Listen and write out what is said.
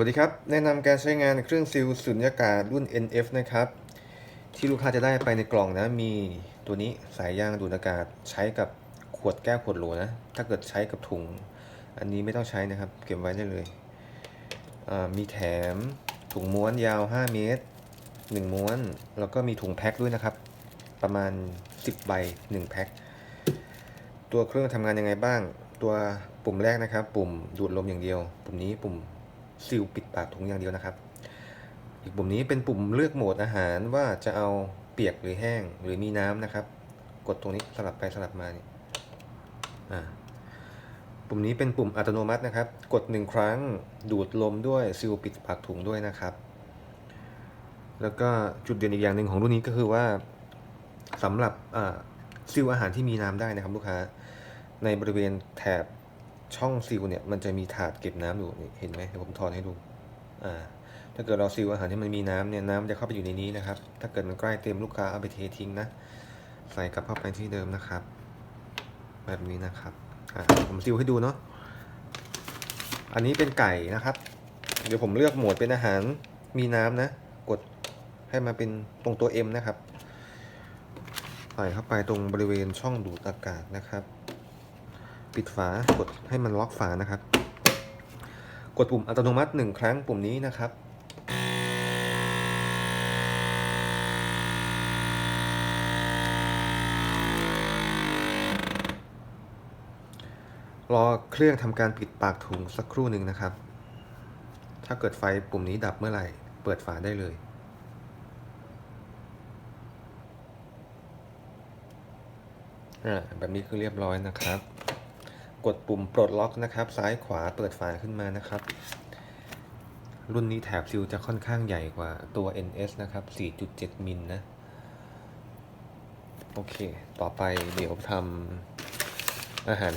วัสดีครับ แนะนำการใช้งานเครื่องซีลสุญญากาศรุ่น NF นะครับ ที่ลูกค้าจะได้ไปในกล่องนะ มีตัวนี้สายยางดูดอากาศใช้กับขวดแก้วขวดโหลนะ ถ้าเกิดใช้กับถุง อันนี้ไม่ต้องใช้นะครับ เก็บไว้ได้เลยมีแถมถุงม้วนยาว 5 เมตร 1 ม้วน แล้วก็มีถุงแพ็คด้วยนะครับ ประมาณ 10 ใบ 1 แพ็ค ตัวเครื่องทำงานยังไงบ้าง ตัวปุ่มแรกนะครับ ปุ่มดูดลมอย่างเดียว ปุ่มนี้ปุ่ม ซีลปิดปากถุงอย่างเดียวนะครับ อีกปุ่มนี้เป็นปุ่มเลือกโหมดอาหารว่าจะเอาเปียกหรือแห้งหรือมีน้ำนะครับ กดตรงนี้สลับไปสลับมานี่อ่าปุ่มนี้เป็นปุ่มอัตโนมัตินะครับ กดหนึ่งครั้งดูดลมด้วยซีลปิดปากถุงด้วยนะครับ แล้วก็จุดเด่นอีกอย่างหนึ่งของรุ่นนี้ก็คือว่าสำหรับซีลอาหารที่มีน้ำได้นะครับลูกค้าในบริเวณแถบ ช่องซีลเนี่ยมันจะมีถาดเก็บน้ำอยู่เห็นไหมเดี๋ยวผมถอนให้ดูอ่าถ้าเกิดเราซีลอาหารที่มันมีน้ำเนี่ยน้ำจะเข้าไปอยู่ในนี้นะครับ ถ้าเกิดมันใกล้เต็มลูกค้าเอาไปเททิ้งนะ ใส่กลับเข้าไปที่เดิมนะครับ แบบนี้นะครับอ่าผมซีลให้ดูเนาะอันนี้เป็นไก่นะครับ เดี๋ยวผมเลือกหมวดเป็นอาหารมีน้ำนะ กดให้มาเป็นตรงตัว M นะครับ ใส่เข้าไปตรงบริเวณช่องดูดอากาศนะครับ ปิดฝากดให้มันล็อกฝานะครับ กดปุ่มอัตโนมัติหนึ่งครั้งปุ่มนี้นะครับรอเครื่องทำการปิดปากถุงสักครู่หนึ่งนะครับ ถ้าเกิดไฟปุ่มนี้ดับเมื่อไหร่ เปิดฝาได้เลย แบบนี้คือเรียบร้อยนะครับ กดปุ่มปลดล็อกนะครับ ซ้ายขวาเปิดฝาขึ้นมานะครับ รุ่นนี้แถบซิลจะค่อนข้างใหญ่กว่าตัว NS นะครับ 4.7 มิลนะ โอเค ต่อไปเดี๋ยวทำอาหาร